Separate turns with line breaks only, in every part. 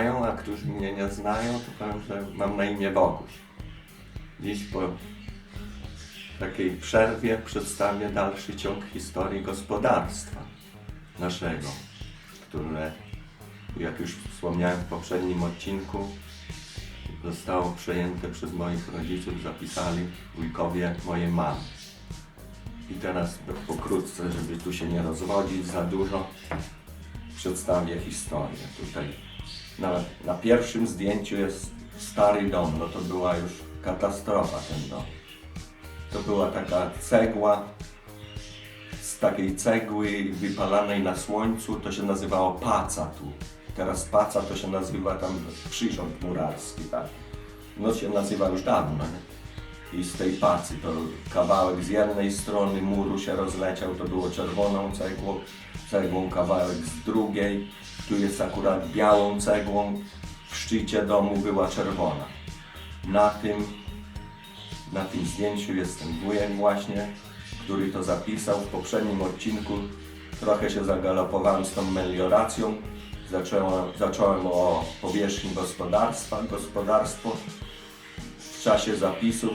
znają, a którzy mnie nie znają, to powiem, że mam na imię Boguś. Dziś po takiej przerwie przedstawię dalszy ciąg historii gospodarstwa naszego, które, jak już wspomniałem w poprzednim odcinku, zostało przejęte przez moich rodziców, zapisali wujkowie mojej mamy. I teraz pokrótce, żeby tu się nie rozwodzić za dużo, przedstawię historię. Tutaj na, na pierwszym zdjęciu jest stary dom, no to była już katastrofa ten dom. To była taka cegła, z takiej cegły wypalanej na słońcu, to się nazywało paca tu. Teraz paca to się nazywa tam przyrząd murarski, tak. No się nazywa już dawno, nie? i z tej pacy to kawałek z jednej strony muru się rozleciał, to było czerwoną cegłą, cegłą kawałek z drugiej, tu jest akurat białą cegłą, w szczycie domu była czerwona. Na tym, na tym zdjęciu jest ten wujek właśnie, który to zapisał w poprzednim odcinku. Trochę się zagalopowałem z tą melioracją. Zacząłem, zacząłem o powierzchni gospodarstwa. Gospodarstwo w czasie zapisów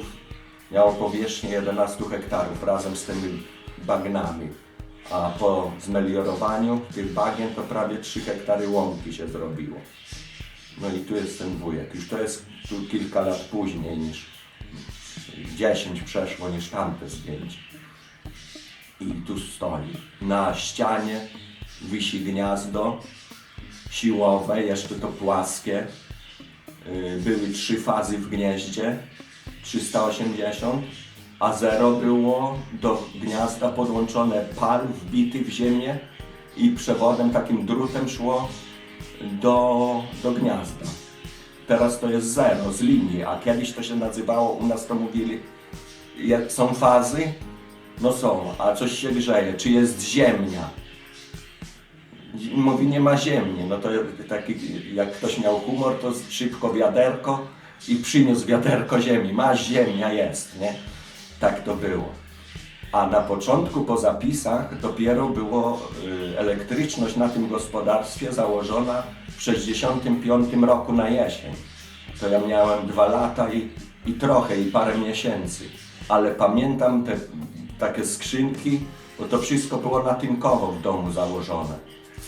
miało powierzchnię 11 hektarów razem z tymi bagnami. A po zmeliorowaniu tych bagien to prawie 3 hektary łąki się zrobiło. No i tu jest ten wujek. Już to jest tu kilka lat później niż 10 przeszło niż tamte zdjęcie. I tu stoi. Na ścianie wisi gniazdo siłowe, jeszcze to płaskie. Y, Były trzy fazy w gnieździe, 380, a zero było do gniazda podłączone pal wbity w ziemię i przewodem takim drutem szło do, do gniazda. Teraz to jest zero z linii, a kiedyś to się nazywało, u nas to mówili, jak są fazy, no są, a coś się grzeje, czy jest ziemnia. Mówi, nie ma ziemi. No to taki, jak ktoś miał humor, to szybko wiaderko i przyniósł wiaderko ziemi. Ma ziemia jest, nie? Tak to było. A na początku po zapisach dopiero było y, elektryczność na tym gospodarstwie założona w 65 roku na jesień. To ja miałem dwa lata i, i trochę, i parę miesięcy. Ale pamiętam te takie skrzynki, bo to wszystko było natynkowo w domu założone.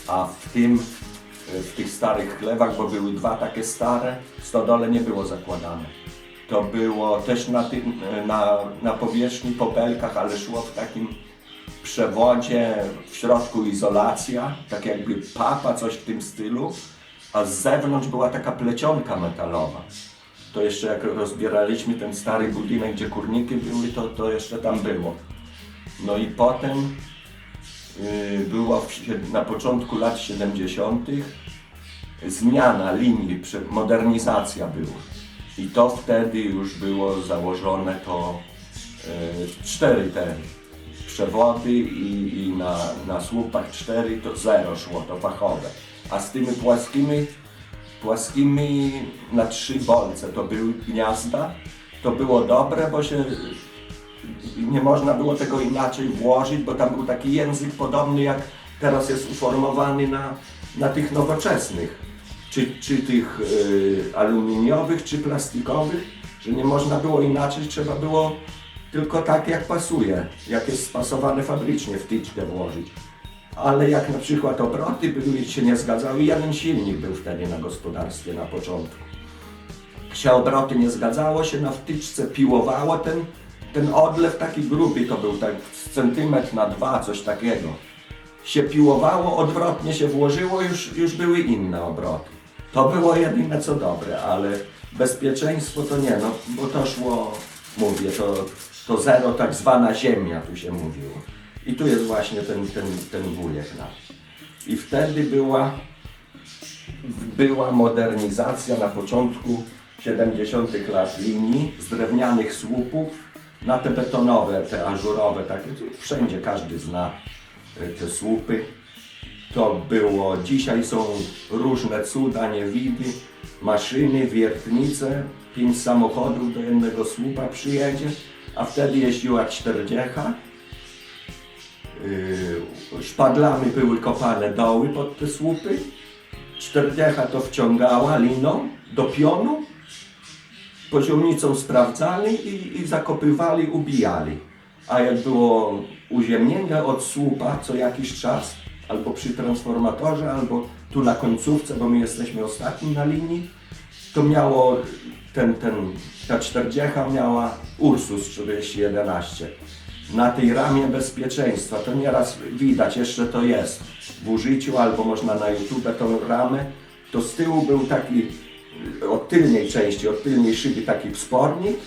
A w tym, y, w tych starych chlewach, bo były dwa takie stare, stodole nie było zakładane. To było też na, na, na powierzchni po belkach, ale szło w takim przewodzie, w środku izolacja, tak jakby papa, coś w tym stylu, a z zewnątrz była taka plecionka metalowa. To jeszcze jak rozbieraliśmy ten stary budynek, gdzie kurniki były, to, to jeszcze tam było. No i potem y, była w, na początku lat 70. zmiana linii, modernizacja była. I to wtedy już było założone to y, cztery te przewody i, i na, na słupach cztery to zero szło, to fachowe. A z tymi płaskimi, płaskimi na trzy bolce to były gniazda, to było dobre, bo się nie można było tego inaczej włożyć, bo tam był taki język podobny jak teraz jest uformowany na, na tych nowoczesnych, czy, czy tych y, aluminiowych, czy plastikowych, że nie można było inaczej, trzeba było tylko tak jak pasuje, jak jest spasowane fabrycznie wtyczkę włożyć. Ale jak na przykład obroty były, się nie zgadzały, jeden silnik był wtedy na gospodarstwie na początku się obroty nie zgadzało się, na wtyczce piłowało ten, ten odlew taki gruby, to był tak centymetr na dwa, coś takiego. Się piłowało, odwrotnie się włożyło, już, już były inne obroty. To było jedyne co dobre, ale bezpieczeństwo to nie, no bo to szło, mówię, to, to zero tak zwana ziemia tu się mówiło. I tu jest właśnie ten, ten, ten wujek nasz. I wtedy była była modernizacja na początku 70. lat linii z drewnianych słupów na te betonowe, te ażurowe, takie, wszędzie każdy zna y, te słupy. To było, dzisiaj są różne cuda, niewidy, maszyny, wiertnice, pięć samochodów do jednego słupa przyjedzie, a wtedy jeździła czterdziecha Yy, szpadlami były kopane doły pod te słupy. Czterdziecha to wciągała liną do pionu. Poziomnicą sprawdzali i, i zakopywali, ubijali. A jak było uziemnienie od słupa co jakiś czas, albo przy transformatorze, albo tu na końcówce, bo my jesteśmy ostatni na linii, to miało ten, ten, ta 40 miała Ursus 4011. Na tej ramie bezpieczeństwa, to nieraz widać, jeszcze to jest w użyciu, albo można na YouTube tą ramę, to z tyłu był taki od tylnej części, od tylnej szyby taki wspornik,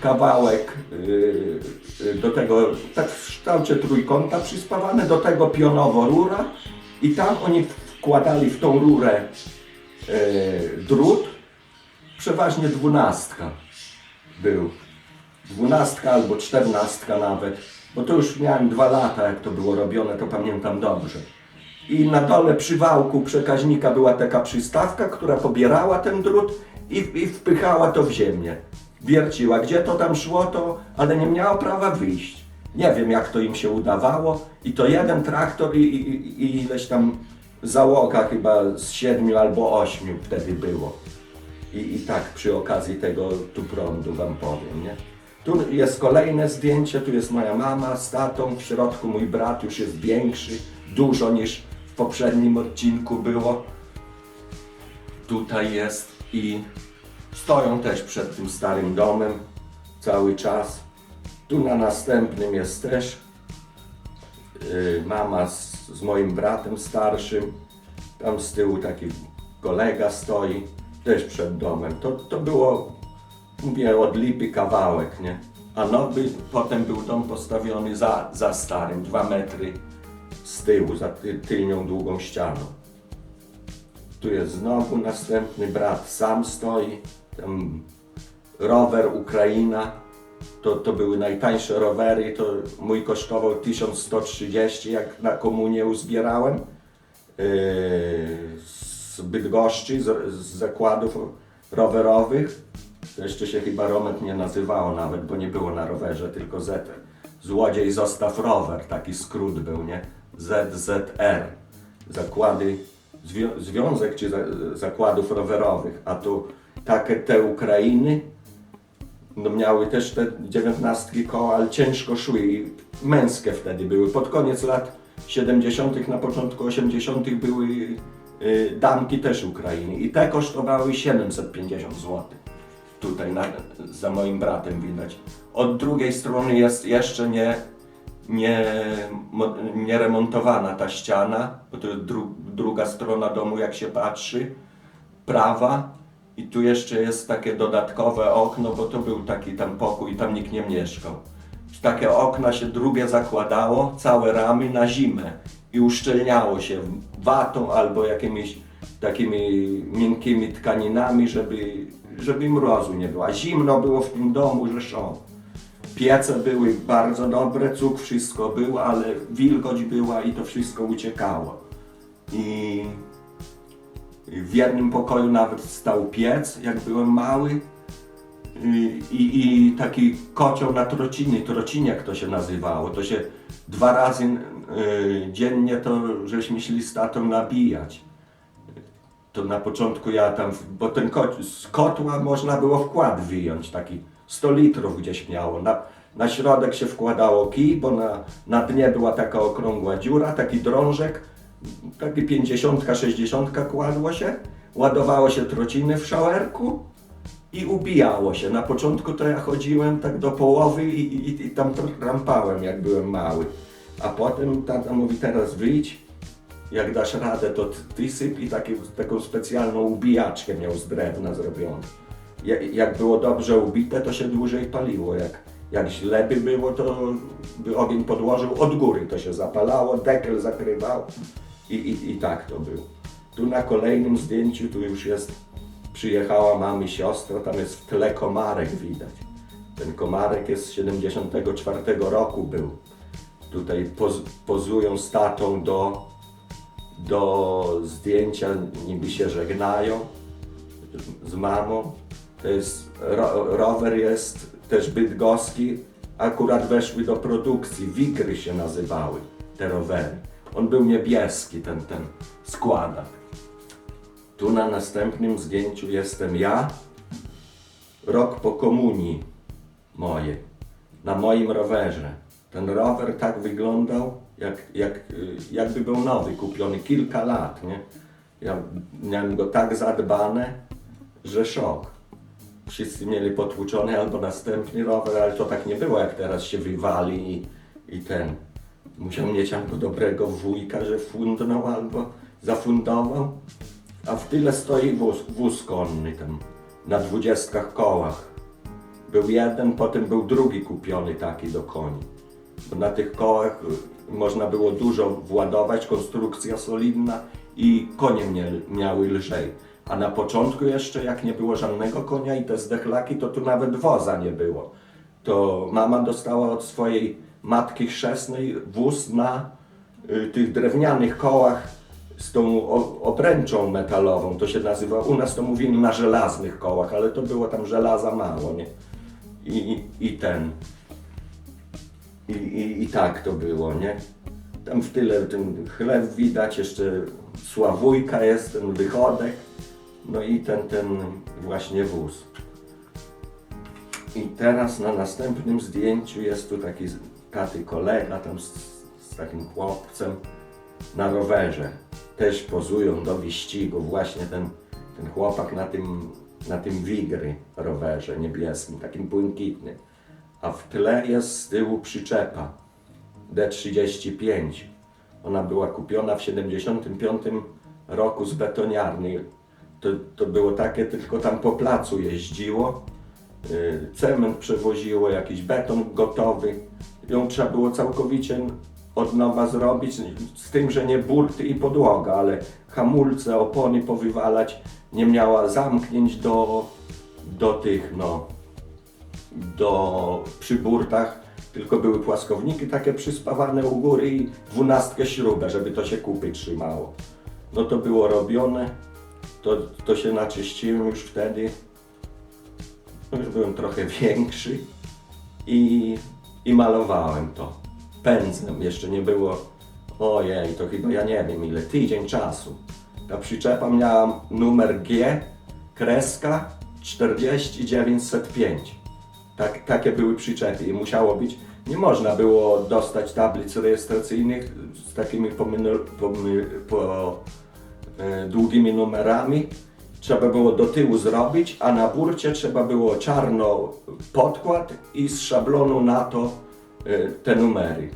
kawałek y, y, do tego, tak w kształcie trójkąta przyspawane, do tego pionowo rura i tam oni wkładali w tą rurę y, drut, przeważnie dwunastka był. Dwunastka albo czternastka nawet, bo to już miałem dwa lata, jak to było robione, to pamiętam dobrze. I na dole przy wałku przekaźnika była taka przystawka, która pobierała ten drut i, i wpychała to w ziemię. Wierciła, gdzie to tam szło, to, ale nie miało prawa wyjść. Nie wiem, jak to im się udawało. I to jeden traktor i, i- i ileś tam załoga chyba z siedmiu albo ośmiu wtedy było. I, I tak przy okazji tego tu prądu wam powiem, nie? Tu jest kolejne zdjęcie, tu jest moja mama z tatą, w środku mój brat już jest większy, dużo niż w poprzednim odcinku było. Tutaj jest i stoją też przed tym starym domem cały czas. Tu na następnym jest też yy, mama z, z moim bratem starszym. Tam z tyłu taki kolega stoi, też przed domem. To, to było, mówię, od lipy kawałek, nie? A nowy, potem był dom postawiony za, za starym, dwa metry z tyłu, za ty, tylnią długą ścianą. Tu jest znowu następny brat, sam stoi. Tam rower Ukraina. To, to były najtańsze rowery. To mój kosztował 1130, jak na komunię uzbierałem. Yy, z Bydgoszczy, z, z zakładów rowerowych. To jeszcze się chyba Romet nie nazywało nawet, bo nie było na rowerze, tylko Z. Złodziej zostaw rower, taki skrót był, nie? ZZR. Zakłady, zwią- związek czy za, zakładów rowerowych. A tu takie te Ukrainy, no miały też te dziewiętnastki koła, ale ciężko szły i męskie wtedy były. Pod koniec lat 70., na początku 80. były y, damki też Ukrainy i te kosztowały 750 zł. Tutaj na, za moim bratem widać. Od drugiej strony jest jeszcze nie, nie, nie remontowana ta ściana, bo to jest dru, druga strona domu jak się patrzy, prawa. I tu jeszcze jest takie dodatkowe okno, bo to był taki tam pokój, tam nikt nie mieszkał. Takie okna się drugie zakładało, całe ramy na zimę i uszczelniało się watą albo jakimiś takimi miękkimi tkaninami, żeby, żeby mrozu nie było. A zimno było w tym domu, że szło. Piece były bardzo dobre, cuk wszystko było, ale wilgoć była i to wszystko uciekało. I w jednym pokoju nawet stał piec, jak byłem mały. I, i, i taki kocioł na trocinie, trociniak to się nazywało. To się dwa razy y, dziennie to żeśmy szli z tatą nabijać. To na początku ja tam, bo ten kot, z kotła można było wkład wyjąć, taki 100 litrów gdzieś miało. Na, na środek się wkładało kij, bo na, na dnie była taka okrągła dziura, taki drążek, taki 50, 60 kładło się, ładowało się trociny w szałerku i ubijało się. Na początku to ja chodziłem tak do połowy i, i, i tam rampałem, jak byłem mały. A potem tata mówi, teraz wyjdź, jak dasz radę, to ty syp i taki, taką specjalną ubijaczkę miał z drewna zrobioną. Ja- Jak było dobrze ubite, to się dłużej paliło. Jak, jak źle by było, to by ogień podłożył od góry, to się zapalało, dekel zakrywał i, i, i tak to było. Tu na kolejnym zdjęciu, tu już jest, przyjechała mamy siostra, tam jest w tle komarek widać. Ten komarek jest z 74 roku był. Tutaj poz, pozują z tatą do, do zdjęcia, niby się żegnają z mamą. To jest, ro, rower jest też bydgoski, akurat weszły do produkcji, Wigry się nazywały. te rowery. On był niebieski, ten, ten składak. Tu na następnym zdjęciu jestem ja, rok po komunii mojej, na moim rowerze. Ten rower tak wyglądał, jak, jak, jakby był nowy, kupiony kilka lat, nie? Ja miałem go tak zadbane, że szok. Wszyscy mieli potłuczony albo następny rower, ale to tak nie było, jak teraz się wywali i, i ten. Musiał mieć albo dobrego wujka, że fundnął, albo zafundował. A w tyle stoi wóz, wóz konny tam na dwudziestkach kołach. Był jeden, potem był drugi kupiony taki do koni. Na tych kołach y, można było dużo władować, konstrukcja solidna i konie miały lżej. A na początku jeszcze, jak nie było żadnego konia i te zdechlaki, to tu nawet woza nie było. To mama dostała od swojej matki chrzestnej wóz na y, tych drewnianych kołach z tą obręczą metalową. To się nazywa, u nas to mówili na żelaznych kołach, ale to było tam żelaza mało, nie? I, i, i ten. I, i, I tak to było, nie? Tam w tyle ten chleb widać, jeszcze sławujka jest, ten wychodek, no i ten, ten właśnie wóz. I teraz na następnym zdjęciu jest tu taki taty kolega tam z, z takim chłopcem na rowerze. Też pozują do wyścigu, właśnie ten, ten chłopak na tym, na tym wigry rowerze niebieskim, takim błękitnym. A w tle jest z tyłu przyczepa D35. Ona była kupiona w 75 roku z betoniarni. To, to było takie, tylko tam po placu jeździło. Y, Cement przewoziło, jakiś beton gotowy. Ją trzeba było całkowicie od nowa zrobić, z tym, że nie burty i podłoga, ale hamulce, opony powywalać. Nie miała zamknięć do, do tych, no, do, przy burtach, tylko były płaskowniki takie przyspawane u góry i dwunastkę śrubę, żeby to się kupy trzymało. No to było robione, to, to się naczyściłem już wtedy, już byłem trochę większy i, i malowałem to pędzlem. Jeszcze nie było, ojej, to chyba ja nie wiem ile, tydzień czasu. Ta przyczepa miała numer G, kreska 40905. Tak, takie były przyczepy i musiało być, nie można było dostać tablic rejestracyjnych z takimi pomyl, pomy, po, e, długimi numerami. Trzeba było do tyłu zrobić, a na burcie trzeba było czarno podkład i z szablonu na to e, te numery.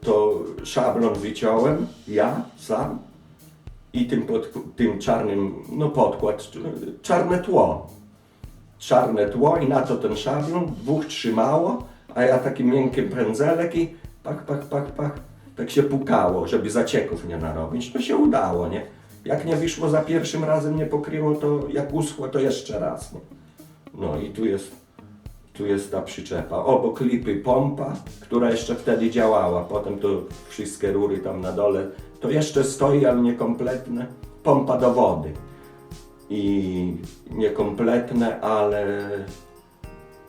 To szablon wyciąłem ja sam i tym, pod, tym czarnym, no podkład, czarne tło czarne tło i na to ten szablon, dwóch trzymało, a ja taki miękki pędzelek i pach, pach, pach, pach, tak się pukało, żeby zacieków nie narobić. To się udało, nie? Jak nie wyszło za pierwszym razem, nie pokryło, to jak uschło, to jeszcze raz. Nie? No i tu jest, tu jest ta przyczepa. Obok lipy pompa, która jeszcze wtedy działała. Potem to wszystkie rury tam na dole, to jeszcze stoi, ale niekompletne. Pompa do wody i niekompletne, ale,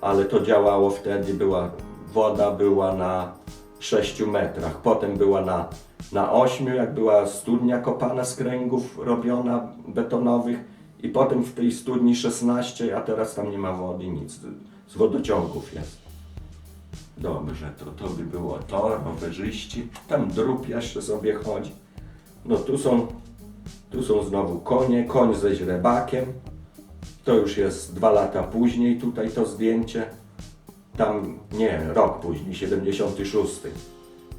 ale to działało wtedy, była, woda była na 6 metrach, potem była na, na 8, jak była studnia kopana z kręgów robiona betonowych i potem w tej studni 16, a teraz tam nie ma wody, nic, z wodociągów jest. Dobrze, to, to by było to, rowerzyści, tam drób jeszcze sobie chodzi. No tu są tu są znowu konie, koń ze źrebakiem. To już jest dwa lata później tutaj to zdjęcie. Tam nie, rok później, 76.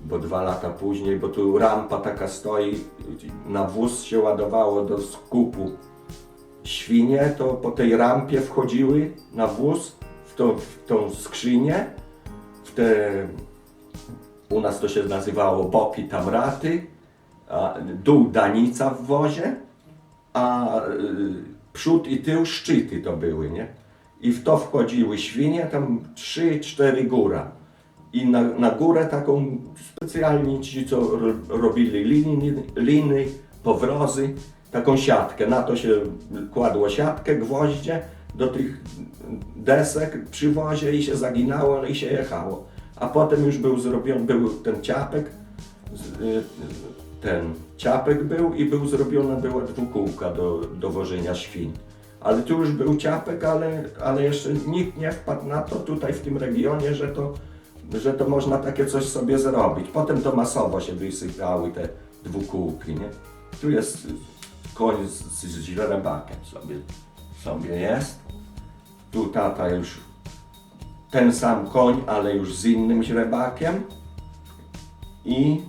Bo dwa lata później, bo tu rampa taka stoi, na wóz się ładowało do skupu świnie, to po tej rampie wchodziły na wóz w tą, w tą skrzynię, w te, u nas to się nazywało boki tamraty, a dół danica w wozie, a y, przód i tył szczyty to były, nie? I w to wchodziły świnie, tam trzy, cztery góra. I na, na górę taką specjalnie ci, co ro, robili liny, liny, powrozy, taką siatkę. Na to się kładło siatkę, gwoździe do tych desek przy wozie i się zaginało i się jechało. A potem już był zrobiony, był ten ciapek, y, ten ciapek był i był zrobiona była dwukółka do, do wożenia świń. Ale tu już był ciapek, ale, ale jeszcze nikt nie wpadł na to tutaj w tym regionie, że to, że to można takie coś sobie zrobić. Potem to masowo się wysypały te dwukółki, nie? Tu jest koń z, z źrebakiem sobie, sobie jest. Tu tata już ten sam koń, ale już z innym źrebakiem. I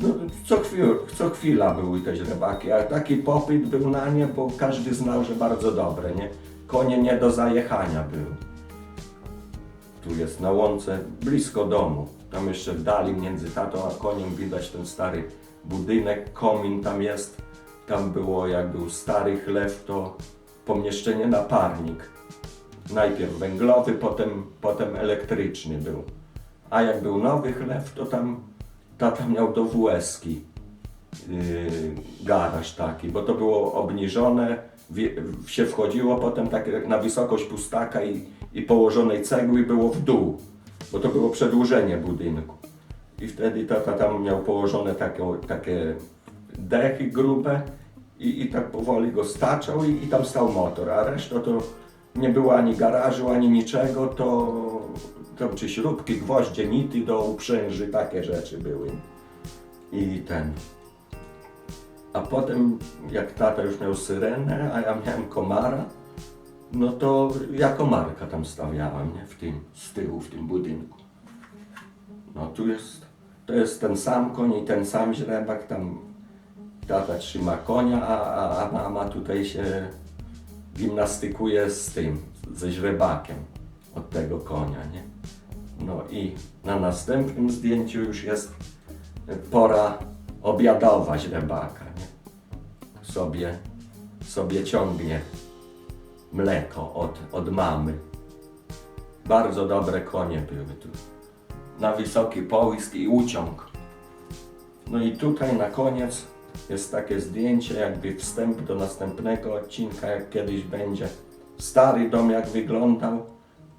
no, co, chwila, co chwila były te źrebaki, a taki popyt był na nie, bo każdy znał, że bardzo dobre, nie? Konie nie do zajechania były. Tu jest na łące, blisko domu. Tam jeszcze w dali między tatą a koniem widać ten stary budynek, komin tam jest. Tam było, jak był stary chlew, to pomieszczenie na parnik. Najpierw węglowy, potem, potem elektryczny był. A jak był nowy chlew, to tam tata miał do WS-ki yy, garaż taki, bo to było obniżone, się wchodziło potem tak na wysokość pustaka i, i położonej cegły było w dół, bo to było przedłużenie budynku. I wtedy tata tam miał położone takie, takie dechy grube i, i tak powoli go staczał i, i tam stał motor, a reszta to nie było ani garażu, ani niczego, to, to czy śrubki, gwoździe, nity do uprzęży, takie rzeczy były. I ten. A potem, jak tata już miał syrenę, a ja miałem komara, no to ja komarka tam stawiałem, nie? W tym, z tyłu, w tym budynku. No tu jest, to jest ten sam koń i ten sam źrebak, tam tata trzyma konia, a, a, a mama tutaj się gimnastykuje z tym, ze źrebakiem od tego konia, nie? No i na następnym zdjęciu już jest pora obiadowa źrebaka, nie? Sobie, sobie ciągnie mleko od, od mamy. Bardzo dobre konie były tu. Na wysoki połysk i uciąg. No i tutaj na koniec jest takie zdjęcie, jakby wstęp do następnego odcinka, jak kiedyś będzie. Stary dom jak wyglądał,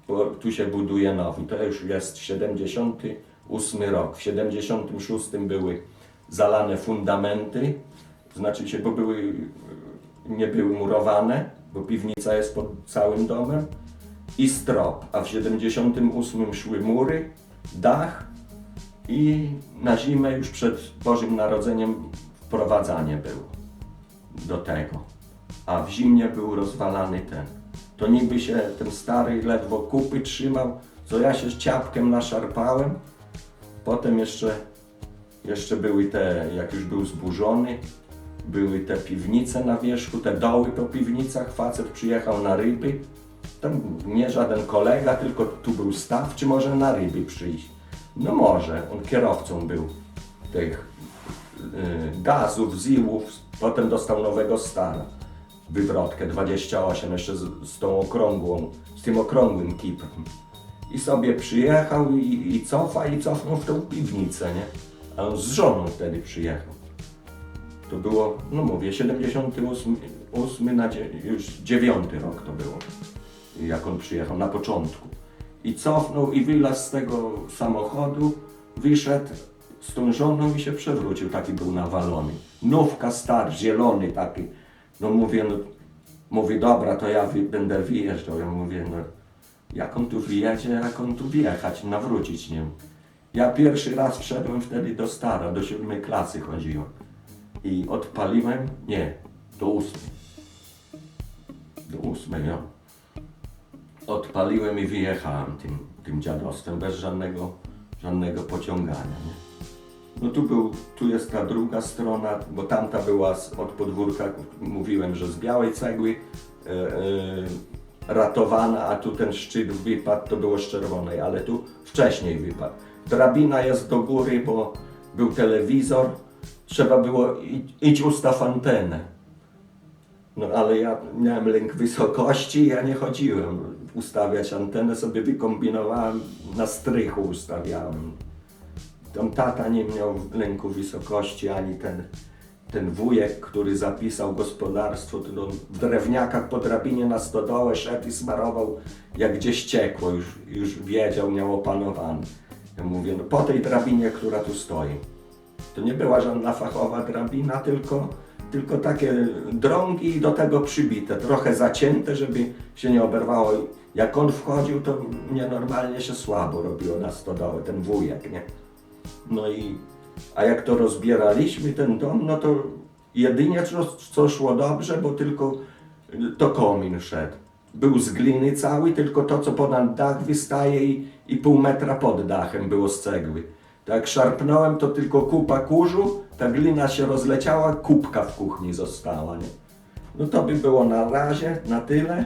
bo tu się buduje nowy. To już jest 78 rok. W 76 były zalane fundamenty, znaczy się, bo były, nie były murowane, bo piwnica jest pod całym domem i strop, a w 78 szły mury, dach i na zimę już przed Bożym Narodzeniem wprowadzanie było do tego. A w zimnie był rozwalany ten. To niby się ten stary ledwo kupy trzymał, co ja się z ciapkiem naszarpałem. Potem jeszcze, jeszcze były te, jak już był zburzony, były te piwnice na wierzchu, te doły po piwnicach. Facet przyjechał na ryby. Tam nie żaden kolega, tylko tu był staw, czy może na ryby przyjść. No może, on kierowcą był tych y, gazów, ziłów, potem dostał nowego stara, wywrotkę 28, jeszcze z, z tą okrągłą, z tym okrągłym kipem. I sobie przyjechał i, i cofa i cofnął w tą piwnicę, nie? A on z żoną wtedy przyjechał. To było, no mówię, 78 8 na dzie, już 9 rok to było, jak on przyjechał, na początku. I cofnął i wylazł z tego samochodu, wyszedł z tą żoną i się przewrócił, taki był nawalony. Nówka star, zielony taki. No mówię, no, mówi, dobra, to ja wy, będę wyjeżdżał. Ja mówię, no, jak on tu wyjedzie, jak on tu wjechać, nawrócić nie. Ja pierwszy raz wszedłem wtedy do stara, do siódmej klasy chodziłem. I odpaliłem, nie, do ósmej. Do ósmej, no. Odpaliłem i wyjechałem tym, tym dziadostwem bez żadnego, żadnego pociągania. Nie? No tu, był, tu jest ta druga strona, bo tamta była z, od podwórka, mówiłem, że z białej cegły e, e, ratowana, a tu ten szczyt wypadł, to było z czerwonej, ale tu wcześniej wypadł. Drabina jest do góry, bo był telewizor, trzeba było i- idź ustaw antenę. No ale ja miałem lęk wysokości, ja nie chodziłem ustawiać antenę, sobie wykombinowałem, na strychu ustawiałem. Tam tata nie miał lęku wysokości, ani ten, ten wujek, który zapisał gospodarstwo, to on w drewniakach po drabinie na stodołę szedł i smarował, jak gdzieś ciekło, już, już wiedział, miał opanowane. Ja mówię, no po tej drabinie, która tu stoi. To nie była żadna fachowa drabina, tylko, tylko takie drągi i do tego przybite, trochę zacięte, żeby się nie oberwało. Jak on wchodził, to mnie normalnie się słabo robiło na stodołę, ten wujek, nie? No i, a jak to rozbieraliśmy ten dom, no to jedynie co, co szło dobrze, bo tylko to komin szedł. Był z gliny cały, tylko to, co ponad dach wystaje i, i pół metra pod dachem było z cegły. Jak szarpnąłem, to tylko kupa kurzu, ta glina się rozleciała, kubka w kuchni została, nie? No to by było na razie, na tyle.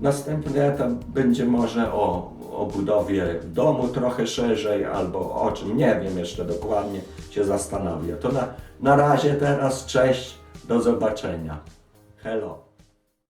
Następny etap będzie może o, o budowie domu trochę szerzej albo o czym, nie wiem jeszcze dokładnie, się zastanawiam. To na, na razie teraz, cześć, do zobaczenia. Hello.